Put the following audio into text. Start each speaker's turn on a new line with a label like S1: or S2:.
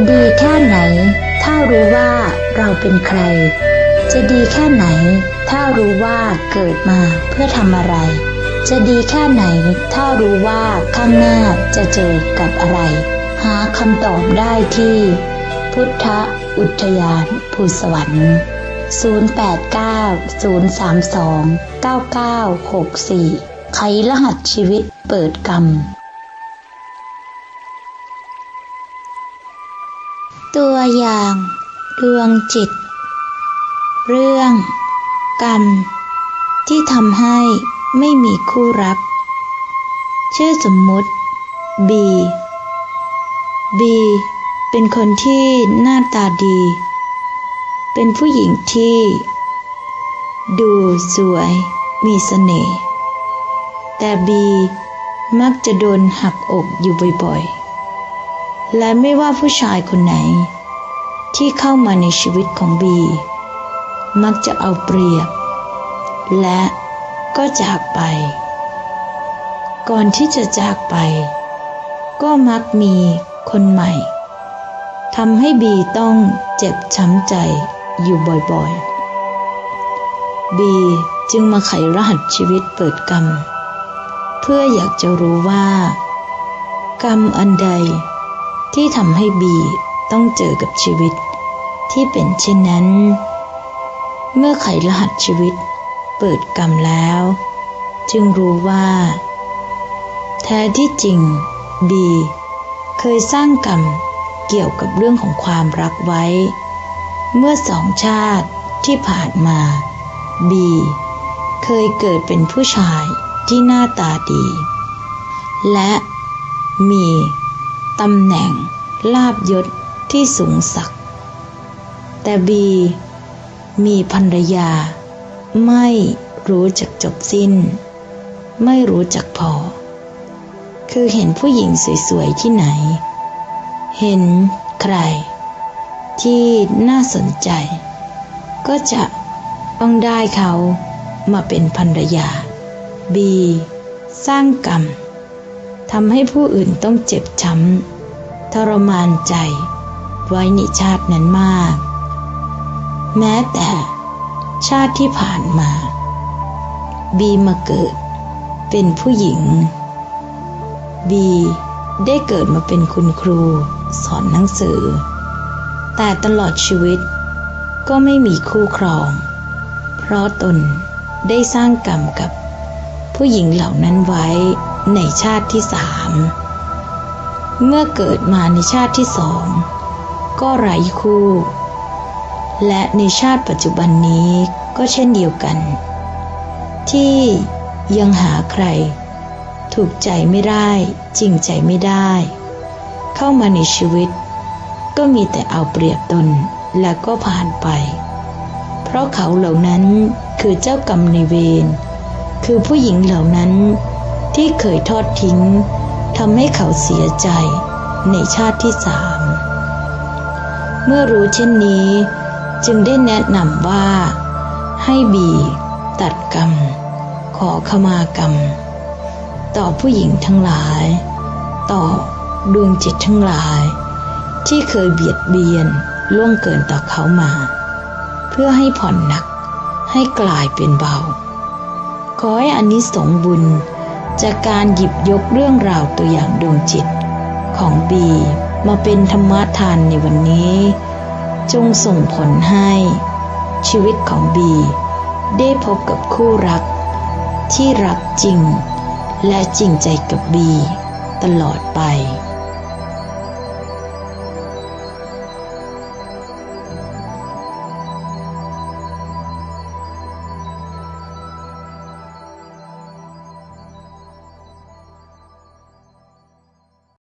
S1: จะดีแค่ไหน ถ้ารู้ว่าเราเป็นใคร จะดีแค่ไหน ถ้ารู้ว่าเกิดมาเพื่อทำอะไร จะดีแค่ไหน ถ้ารู้ว่าข้างหน้าจะเจอกับอะไร หาคำตอบได้ที่ พุทธอุทยานภูสวรรค์ 0890329964 ไขรหัสชีวิตเปิดกรรม ตัวอย่างดวงจิต เรื่อง กรรม ที่ทำให้ไม่มีคู่รัก ชื่อสมมุติ บี บี เป็นคนที่หน้าตาดี เป็นผู้หญิงที่ ดูสวยมีเสน่ห์แต่บีมักจะโดนหักอกอยู่บ่อยๆ และไม่ว่าผู้ชายคนไหน ที่เข้ามาในชีวิตของบี มักจะเอาเปรียบ และก็จากไป ก่อนที่จะจากไป ก็มักมีคนใหม่ทำให้บีต้องเจ็บช้ำใจอยู่บ่อยๆ บีจึงมาไขรหัสชีวิตเปิดกรรม เพื่ออยากจะรู้ว่า กรรมอันใด ที่ทำให้บีต้องเจอกับชีวิต ที่เป็นเช่นนั้น เมื่อไขรหัสชีวิตเปิดกรรมแล้ว จึงรู้ว่า แท้ที่จริงบีเคยสร้างกรรมเกี่ยวกับเรื่องของความรักไว้ เมื่อสองชาติที่ผ่านมาบีเคยเกิดเป็นผู้ชายที่หน้าตาดี และมี ตำแหน่ง ลาบยศที่สูงสัก แต่บีมีภรรยา ไม่รู้จักจบสิ้น ไม่รู้จักพอ คือเห็นผู้หญิงสวยๆที่ไหน เห็นใคร ที่น่าสนใจ ก็จะต้องได้เขามาเป็นภรรยาบีสร้างกรรม ทำให้ผู้อื่นต้องเจ็บช้ำทรมานใจ ไว้ในชาตินั้นมาก แม้แต่ ชาติที่ผ่านมา บีมาเกิด เป็นผู้หญิง บีได้เกิดมาเป็นคุณครู สอนหนังสือ แต่ตลอดชีวิต ก็ไม่มีคู่ครอง เพราะตนได้สร้างกรรมกับผู้หญิงเหล่านั้นไว้ ในชาติที่สามเมื่อเกิดมาในชาติที่สองก็ไร้คู่ และในชาติปัจจุบันนี้ก็เช่นเดียวกัน ที่ยังหาใคร ถูกใจไม่ได้ จริงใจไม่ได้ เข้ามาในชีวิต ก็มีแต่เอาเปรียบตนและก็ผ่านไป เพราะเขาเหล่านั้นคือเจ้ากรรมในเวรคือผู้หญิงเหล่านั้น ที่เคยทอดทิ้งทำให้เขาเสียใจในชาติที่สาม เมื่อรู้เช่นนี้จึงได้แนะนำว่า ให้บีตัดกรรม ขอขมากรรม ต่อผู้หญิงทั้งหลาย ต่อดวงจิตทั้งหลาย ที่เคยเบียดเบียนล่วงเกินต่อเขามา เพื่อให้ผ่อนหนักให้กลายเป็นเบา ขอให้อานิสงส์บุญ จากการหยิบยกเรื่องราวตัวอย่างดวงจิต ของบีมาเป็นธรรมทานในวันนี้ จงส่งผลให้ ชีวิตของบีได้พบกับคู่รัก ที่รักจริง และจริงใจกับบี ตลอดไป